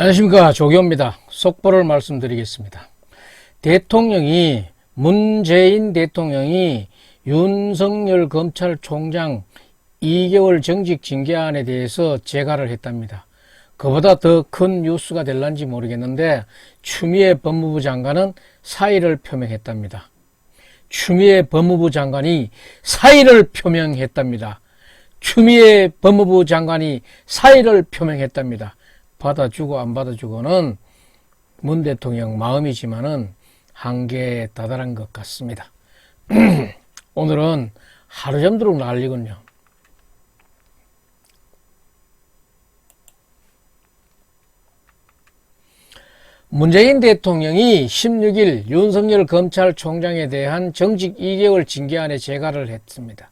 안녕하십니까 조교입니다. 속보를 말씀드리겠습니다. 대통령이 문재인 대통령이 윤석열 검찰총장 2개월 정직 징계안에 대해서 재가를 했답니다. 그보다 더 큰 뉴스가 될란지 모르겠는데 추미애 법무부 장관은 사의를 표명했답니다. 추미애 법무부 장관이 사의를 표명했답니다. 추미애 법무부 장관이 사의를 표명했답니다. 받아주고 안 받아주고는 문 대통령 마음이지만은 한계에 다다른 것 같습니다. 오늘은 하루 점도록 난리군요. 문재인 대통령이 16일 윤석열 검찰총장에 대한 정직 2개월 징계안에 재가를 했습니다.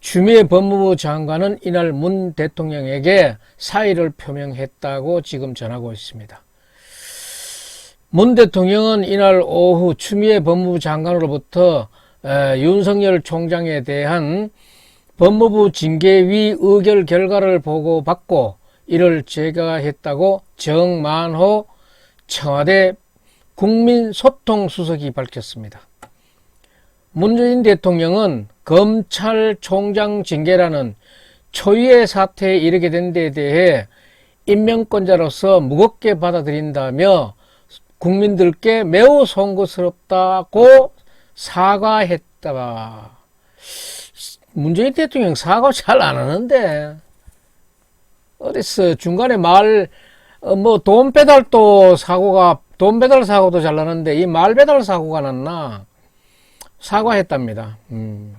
추미애 법무부 장관은 이날 문 대통령에게 사의를 표명했다고 지금 전하고 있습니다. 문 대통령은 이날 오후 추미애 법무부 장관으로부터 윤석열 총장에 대한 법무부 징계위 의결 결과를 보고받고 이를 제거했다고 정만호 청와대 국민소통수석이 밝혔습니다. 문재인 대통령은 검찰총장 징계라는 초유의 사태에 이르게 된데 대해 임명권자로서 무겁게 받아들인다며 국민들께 매우 송구스럽다고 사과했다. 문재인 대통령 사과 잘 안 하는데 어디서 중간에 말 뭐 돈 배달도 사고가 돈 배달 사고도 잘 나는데 이 말 배달 사고가 났나 사과했답니다. 음.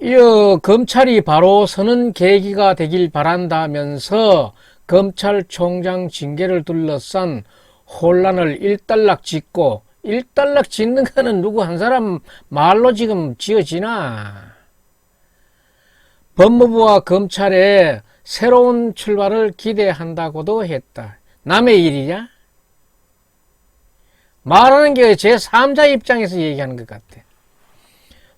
이어 검찰이 바로 서는 계기가 되길 바란다면서 검찰총장 징계를 둘러싼 혼란을 일단락 짓고 일단락 짓는 거는 누구 한 사람 말로 지금 지어지나 법무부와 검찰의 새로운 출발을 기대한다고도 했다. 남의 일이냐? 말하는 게 제3자 입장에서 얘기하는 것 같아.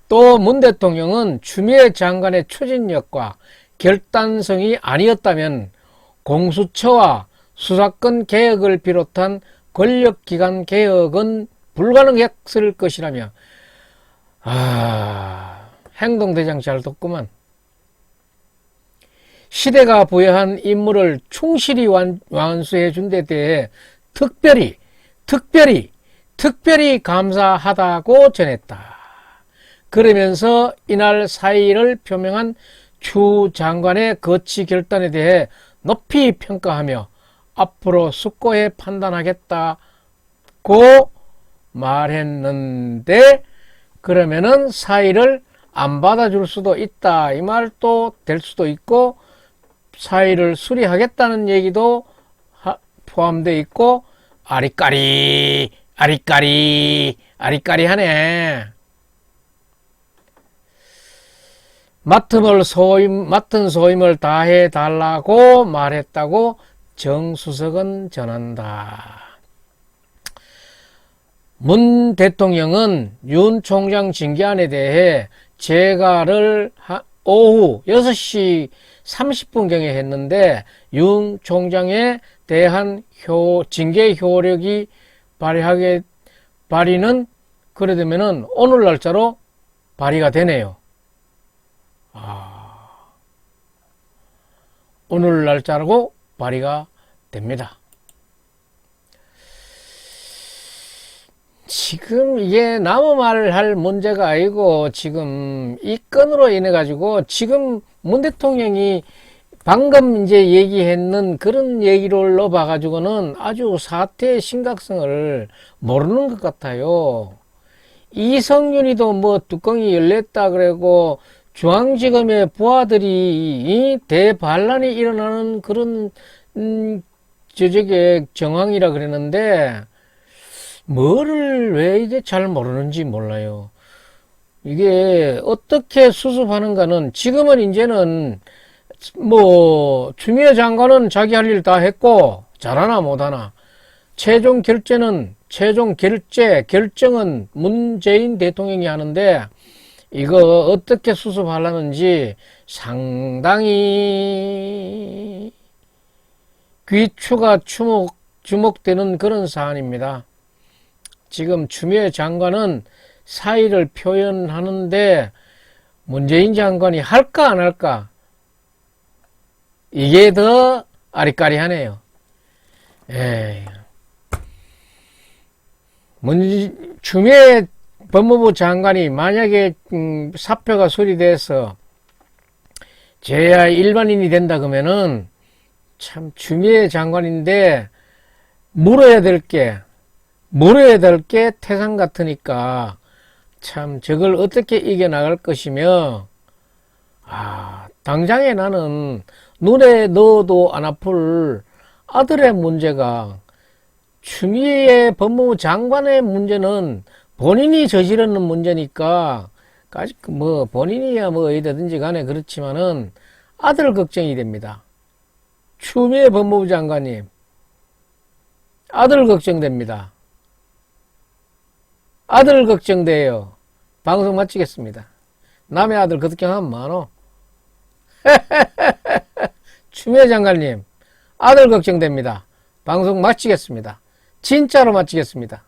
또 문 대통령은 추미애 장관의 추진력과 결단성이 아니었다면 공수처와 수사권 개혁을 비롯한 권력기관 개혁은 불가능했을 것이라며 아 행동대장 잘 뒀구만. 시대가 부여한 임무를 충실히 완수해 준 데 대해 특별히 특별히 특별히 감사하다고 전했다. 그러면서 이날 사의를 표명한 추 장관의 거치 결단에 대해 높이 평가하며 앞으로 숙고해 판단하겠다고 말했는데 그러면은 사의를 안 받아줄 수도 있다 이 말도 될 수도 있고 사의를 수리하겠다는 얘기도 포함되어 있고 아리까리 아리까리 아리까리 하네 맡음을 소임 맡은 소임을 다해 달라고 말했다고 정수석은 전한다. 문 대통령은 윤 총장 징계안에 대해 재가를 오후 6시 30분경에 했는데 윤 총장에 대한 효, 징계 효력이 발휘하게 발휘는 그래 되면은 오늘 날짜로 발휘가 되네요. 아, 오늘 날짜라고 발휘가 됩니다. 지금 이게 나무 말을 할 문제가 아니고 지금 이 건으로 인해 가지고 지금 문 대통령이 방금 이제 얘기했는 그런 얘기를 넣어봐 가지고는 아주 사태의 심각성을 모르는 것 같아요. 이성윤이도 뭐 뚜껑이 열렸다 그러고 중앙지검의 부하들이 대반란이 일어나는 그런 음, 저쪽에 정황이라 그랬는데 뭐를 왜 이제 잘 모르는지 몰라요. 이게 어떻게 수습하는가는 지금은 이제는 뭐 추미애 장관은 자기 할 일 다 했고 잘하나 못하나 최종 결제는 최종 결제 결정은 문재인 대통령이 하는데 이거 어떻게 수습하려는지 상당히 귀추가 주목, 주목되는 그런 사안입니다. 지금 추미애 장관은 사의를 표현하는데 문재인 장관이 할까 안 할까? 이게 더 아리까리하네요. 에이. 문, 추미애 법무부 장관이 만약에 음, 사표가 수리돼서 제야 일반인이 된다 그러면은 참 추미애 장관인데 물어야 될 게 물어야 될 게 태산 같으니까 참 저걸 어떻게 이겨나갈 것이며 아 당장에 나는 눈에 넣어도 안 아플 아들의 문제가 추미애 법무부 장관의 문제는 본인이 저지르는 문제니까 까짓 뭐 본인이야 뭐 어디든지 간에 그렇지만은 아들 걱정이 됩니다. 추미애 법무부 장관님 아들 걱정됩니다. 아들 걱정돼요. 방송 마치겠습니다. 남의 아들 걱정하면 많어. 추미애 장관님 아들 걱정됩니다. 방송 마치겠습니다. 진짜로 마치겠습니다.